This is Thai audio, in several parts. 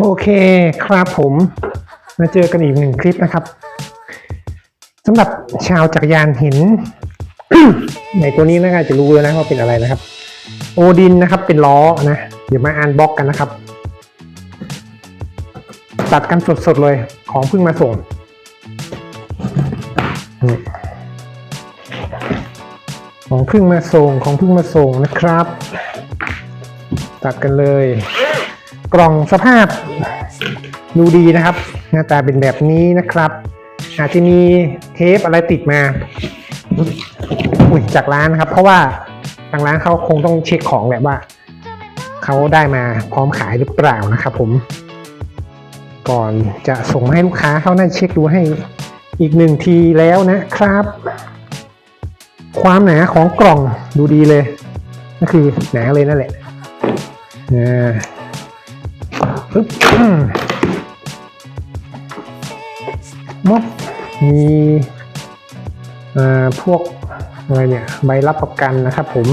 โอเคครับผม มาเจอกันอีกหนึ่งคลิปนะครับสำหรับชาวจักรยานเห็นในตัวนี้น่าจะรู้แล้วนะว่าเป็นอะไรนะครับ โอดินนะครับเป็นล้อนะเดี๋ยวมาอ่านบล็อกกันนะครับ ตัดกันสดๆเลยของเพิ่งมาส่งของเพิ่งมาส่งของเพิ่งมาส่งนะครับ ตัดกันเลย กล่องสภาพดูดีนะครับ หน้าตาเป็นแบบนี้นะครับ อาจจะมีเทปอะไรติดมาอุ้ยจากร้านนะครับ เพราะว่าทางร้านเขาคงต้องเช็คของแหละว่า เขาได้มาพร้อมขายหรือเปล่านะครับ ผม ก่อนจะส่งให้ลูกค้าเขาน่าเช็คดูให้อีกหนึ่งทีแล้วนะครับ ความหนาของกล่องดูดีเลย ก็คือหนาเลยนั่นแหละอ่า ปึ๊บมีพวกอะไรเนี่ยใบรับประกันนะครับผม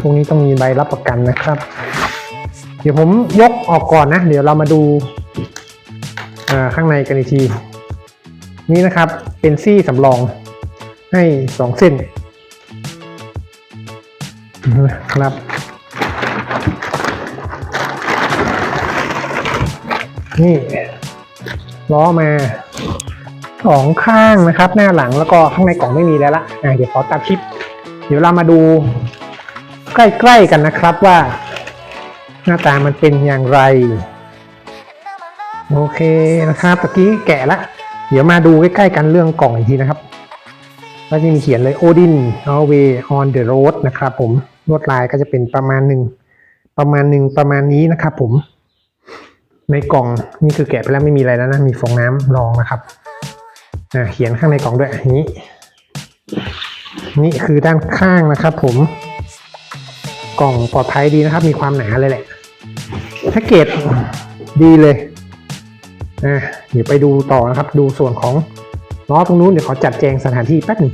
พวกนี้ต้องมีใบรับประกันนะครับ เดี๋ยวผมยกออกก่อนนะ เดี๋ยวเรามาดูข้างในกันอีกที นี่นะครับเป็นซี่สำรองให้สองเส้นนะครับ นี่ล้อมาสองข้างนะครับ หน้าหลังแล้วก็ข้างในกล่องไม่มีแล้วละอะเดี๋ยวขอตัดคลิป เดี๋ยวเรามาดู ใกล้ๆกันนะครับว่า หน้าตามันเป็นอย่างไร โอเคนะครับตะกี้แกะละ เดี๋ยวมาดูใกล้ๆกันเรื่องกล่องอีกทีนะครับก็จะมีเขียนเลย Odin a l w a y on the road นะครับผมลวดลายก็จะเป็นประมาณหนึ่งประมาณหนึ่งประมาณนี้นะครับผม ในกล่องนี่คือแกะไปแล้วไม่มีอะไรแล้วนะมีฟองน้ำรองนะครับเขียนข้างในกล่องด้วยนี้ นี่คือด้านข้างนะครับ ผมกล่องปลอดภัยดีนะครับ มีความหนาเลยแหละแพ็กเกจดีเลยอะเดี๋ยวไปดูต่อนะครับ ดูส่วนของล้อตรงนู้นเดี๋ยวขอจัดแจงสถานที่แป๊บหนึง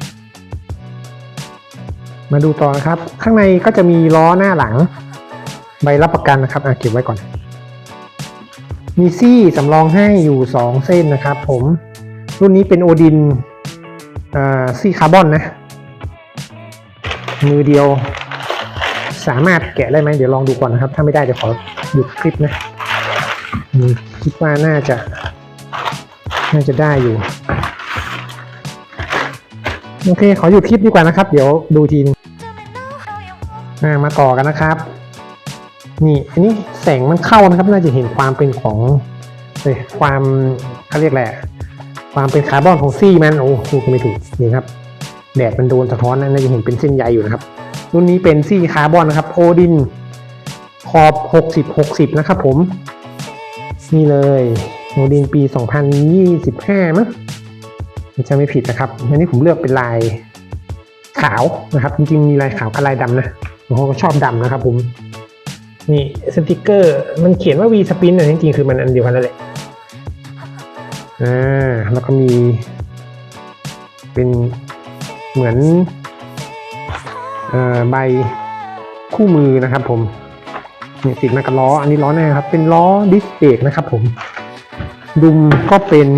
มาดูต่อนะครับ ข้างในก็จะมีล้อหน้าหลัง ใบรับประกันนะครับอะเก็บไว้ก่อน มีซี่สำรองให้อยู่ 2 เส้นนะครับผมรุ่นนี้เป็นโอดินซี่คาร์บอนนะ มือเดียว สามารถแกะได้ไหมเดี๋ยวลองดูก่อนนะครับ ถ้าไม่ได้เดี๋ยวขอหยุดคลิปนะคิดว่าน่าจะ น่าจะได้อยู่ โอเค ขอหยุดคลิปดีกว่านะครับ เดี๋ยวดูทีนึงอ่ามาต่อกันนะครับ นี่อันนี้แสงมันเข้านะครับ น่าจะเห็นความเป็นของเอ้ยความเขาเรียกแหละ ความเป็นคาร์บอนของซี่มันโอ้พูดก็ไม่ถูกนี่ครับแดดมันโดนสะท้อนนะน่าจะเห็นเป็นเส้นใยอยู่นะครับรุ่นนี้เป็นซี่คาร์บอนนะครับโอดินขอบ 60 60 นะครับผม นี่เลยโอดินปี 2025 มั้งมันจะไม่ผิดนะครับ อันนี้ผมเลือกเป็นลายขาวนะครับ จริงๆ มีลายขาวกับลายดำนะผมก็ชอบดำนะครับผม นี่สติกเกอร์ มันเขียนว่า V Spin แต่จริงๆ คือมันอันเดียวกันนั่นแหละ อ่า แล้วก็มี เป็นเหมือนอใบคู่มือนะครับผมเนี่ยติดมากับล้อ อันนี้ล้อหน้าครับ เป็นล้อดิสเบรกนะครับผม ดุมก็เป็น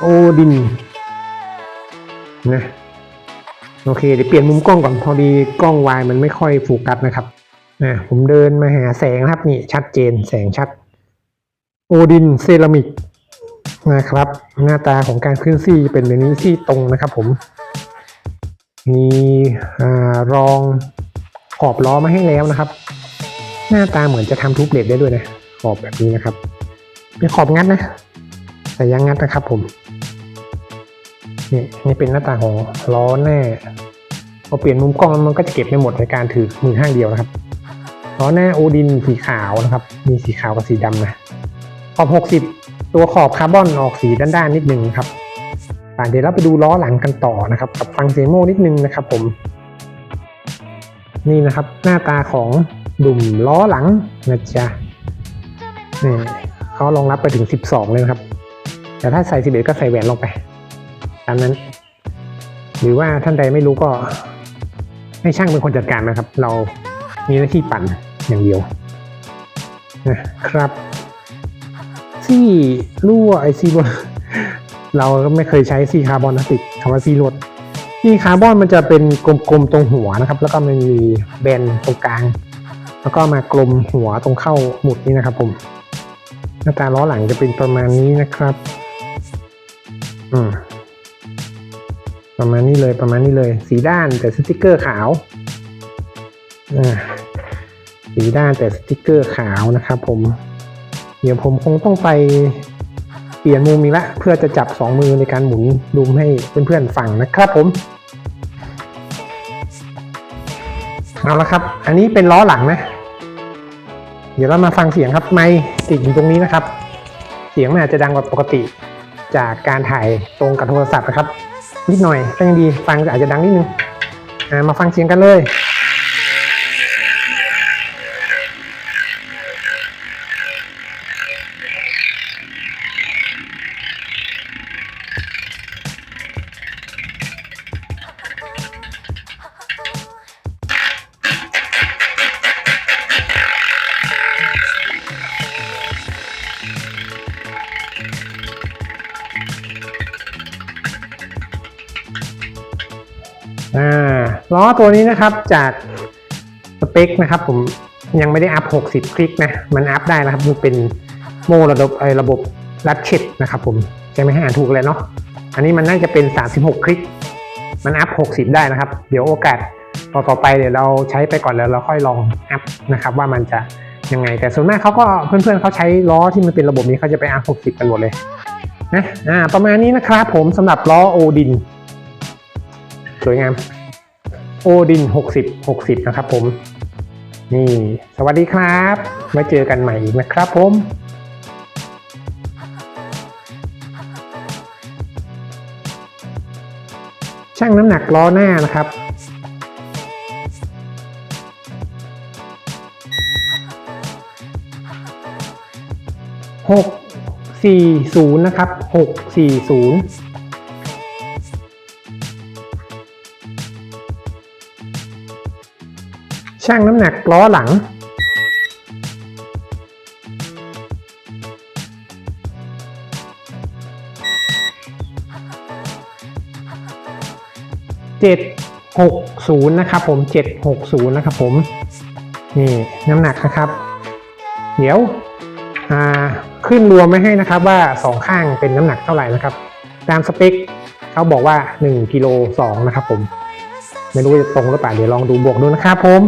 โอดินนะโอเคเดี๋ยวเปลี่ยนมุมกล้องก่อนพอดีกล้องวายมันไม่ค่อยโฟกัสนะครับ นะผมเดินมาหาแสงนะครับนี่ชัดเจนแสงชัด โอดินเซรามิกนะครับ หน้าตาของการขึ้นซี่เป็นแบบนี้ซี่ตรงนะครับผม มีอรองขอบล้อมาให้แล้วนะครับ หน้าตาเหมือนจะทำทุบเหล็กได้ด้วยนะ ขอบแบบนี้นะครับ เป็นขอบงัดนะแต่ยังงัดนะครับผมนี่นี่เป็นหน้าตาของล้อหน้าพอเปลี่ยนมุมกล้องแล้วมันก็จะเก็บไม่หมดในการถือมือข้างเดียวนะครับ ล้อหน้าโอดินสีขาวนะครับ มีสีขาวกับสีดำนะ ขอบ 60 ตัวขอบคาร์บอนออกสีด้านๆนิดนึงครับเดี๋ยวเราไปดูล้อหลังกันต่อนะครับ กับฟังเสียงโม่นิดนึงนะครับผม นี่นะครับหน้าตาของดุ่มล้อหลังนะจ๊ะนี่เขารองรับไปถึง 12 เลยนะครับ แต่ถ้าใส่ 11 ก็ใส่แหวนลงไป ตามนั้น หรือว่าท่านใดไม่รู้ก็ให้ช่างเป็นคนจัดการนะครับ เรา มีหน้าที่ปั่นอย่างเดียวนะครับ ซี่รั่วไอซีรั่วเราก็ไม่เคยใช้ซีคาร์บอนนะติดคำว่าซีรั่วซีคาร์บอนมันจะเป็นกลมๆตรงหัวนะครับ แล้วก็มันมีแบนตรงกลาง แล้วก็มากลมหัวตรงเข้าหมุดนี่นะครับผมหน้าตาล้อหลังจะเป็นประมาณนี้นะครับ อืมประมาณนี้เลยประมาณนี้เลย สีด้านแต่สติกเกอร์ขาว สีด้านแต่สติกเกอร์ขาวนะครับผม เดี๋ยวผมคงต้องไปเปลี่ยนมุมอีกละเพื่อจะจับสองมือในการหมุนดุมให้เพื่อนๆฟังนะครับผมเอาละครับ อันนี้เป็นล้อหลังนะ เดี๋ยวเรามาฟังเสียงครับ ไมค์ติดอยู่ตรงนี้นะครับ เสียงมันอาจจะดังกว่าปกติ จากการถ่ายตรงกับโทรศัพท์นะครับ นิดหน่อยก็ยังดี ฟังอาจจะดังนิดนึง มาฟังเสียงกันเลย ล้อตัวนี้นะครับจากสเปคนะครับผมยังไม่ได้อัพ 60 คลิกนะ มันอัพได้นะครับ มันเป็นโมระบบไอระบบรัดเช็ดนะครับผมใช่ไหมอ่านถูกเลยเนาะอันนี้มันน่าจะเป็น 36 คลิก มันอัพ 60 ได้นะครับ เดี๋ยวโอกาสต่อต่อไปเดี๋ยวเราใช้ไปก่อนแล้วเราค่อยลองอัพนะครับว่ามันจะยังไง แต่ส่วนมากเขาก็เพื่อนๆเขาใช้ล้อที่มันเป็นระบบนี้เขาจะไปอัพ 60 กันหมดเลยนะอ่าประมาณนี้นะครับผมสำหรับล้อโอดิน สวยงาม โอดิน 60 60 นะครับผม นี่ สวัสดีครับไว้เจอกันใหม่อีกนะครับผมช่างน้ำหนักล้อหน้านะครับหกสี่ศูนย์นะครับหกสี่ศูนย์ ช่างน้ำหนักล้อหลังเจ็ดหกศูนย์นะครับผมเจ็ดหกศูนย์นะครับผม นี่น้ำหนักนะครับ เดี๋ยวขึ้นรวมไม่ให้นะครับว่าสองข้างเป็นน้ำหนักเท่าไหร่นะครับ ตามสเปคเขาบอกว่า1กิโล2นะครับผม ไม่รู้จะตรงหรือเปล่าเดี๋ยวลองดูบวกดูนะครับผม